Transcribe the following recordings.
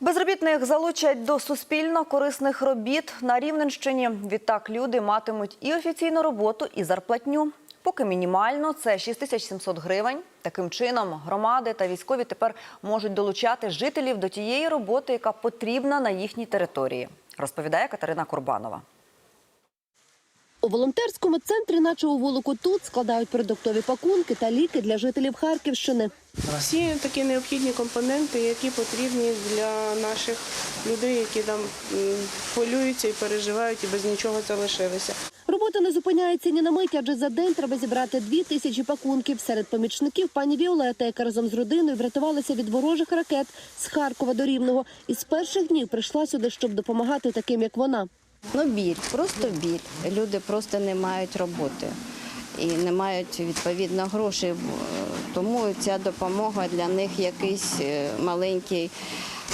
Безробітних залучать до суспільно корисних робіт на Рівненщині. Відтак люди матимуть і офіційну роботу, і зарплатню. Поки мінімально це 6700 гривень. Таким чином громади та військові тепер можуть долучати жителів до тієї роботи, яка потрібна на їхній території, розповідає Катерина Курбанова. У волонтерському центрі, наче у вулику тут, складають продуктові пакунки та ліки для жителів Харківщини. Всі такі необхідні компоненти, які потрібні для наших людей, які там м, хвилюються і переживають, і без нічого залишилися. Робота не зупиняється ні на мить, адже за день треба зібрати дві тисячі пакунків. Серед помічників пані Віолета, яка разом з родиною врятувалася від ворожих ракет з Харкова до Рівного. І з перших днів прийшла сюди, щоб допомагати таким, як вона. Ну, біль, просто біль. Люди просто не мають роботи і не мають відповідно грошей. Тому ця допомога для них якийсь е, маленький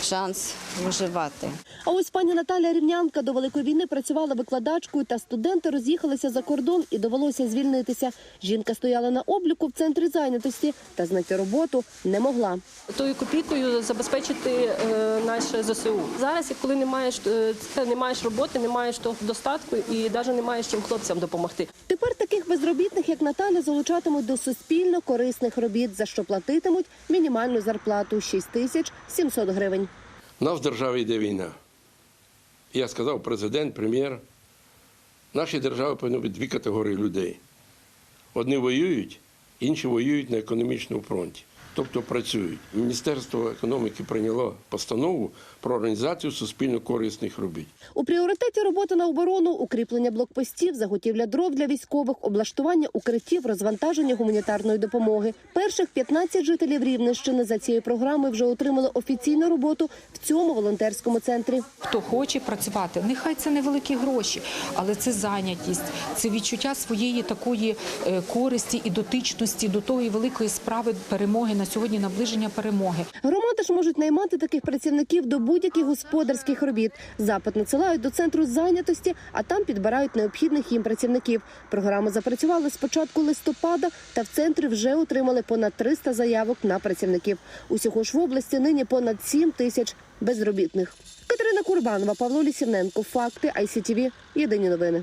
шанс виживати. А ось пані Наталя Рівнянка до великої війни працювала викладачкою, та студенти роз'їхалися за кордон і довелося звільнитися. Жінка стояла на обліку в центрі зайнятості та знайти роботу не могла. тою копійкою забезпечити е, наше ЗСУ. Зараз, коли не маєш, е, не маєш роботи, не маєш того достатку і навіть не маєш чим хлопцям допомогти. Тепер таких безробітних, як Наталя, залучатимуть до суспільно корисних робіт, за що платитимуть мінімальну зарплату 6 тисяч 700 гривень. У нас в державі йде війна. Я сказав президент, прем'єр. В нашій державі повинні бути дві категорії людей. Одні воюють, інші воюють на економічному фронті, тобто працюють. Міністерство економіки прийняло постанову про організацію суспільно корисних робіт. У пріоритеті робота на оборону, укріплення блокпостів, заготівля дров для військових, облаштування укриттів, розвантаження гуманітарної допомоги. Перших 15 жителів Рівненщини за цією програмою вже отримали офіційну роботу в цьому волонтерському центрі. Хто хоче працювати, нехай це невеликі гроші, але це зайнятість, це відчуття своєї такої е, користі і дотичності до тої великої справи перемоги на сьогодні наближення перемоги. Громади ж можуть наймати таких працівників до будь-яких господарських робіт. Запит надсилають до центру зайнятості, а там підбирають необхідних їм працівників. Програма запрацювала з початку листопада, та в центрі вже отримали понад 300 заявок на працівників. Усього ж в області нині понад 7 тисяч безробітних. Катерина Курбанова, Павло Лісівненко. Факти ICTV. Єдині новини.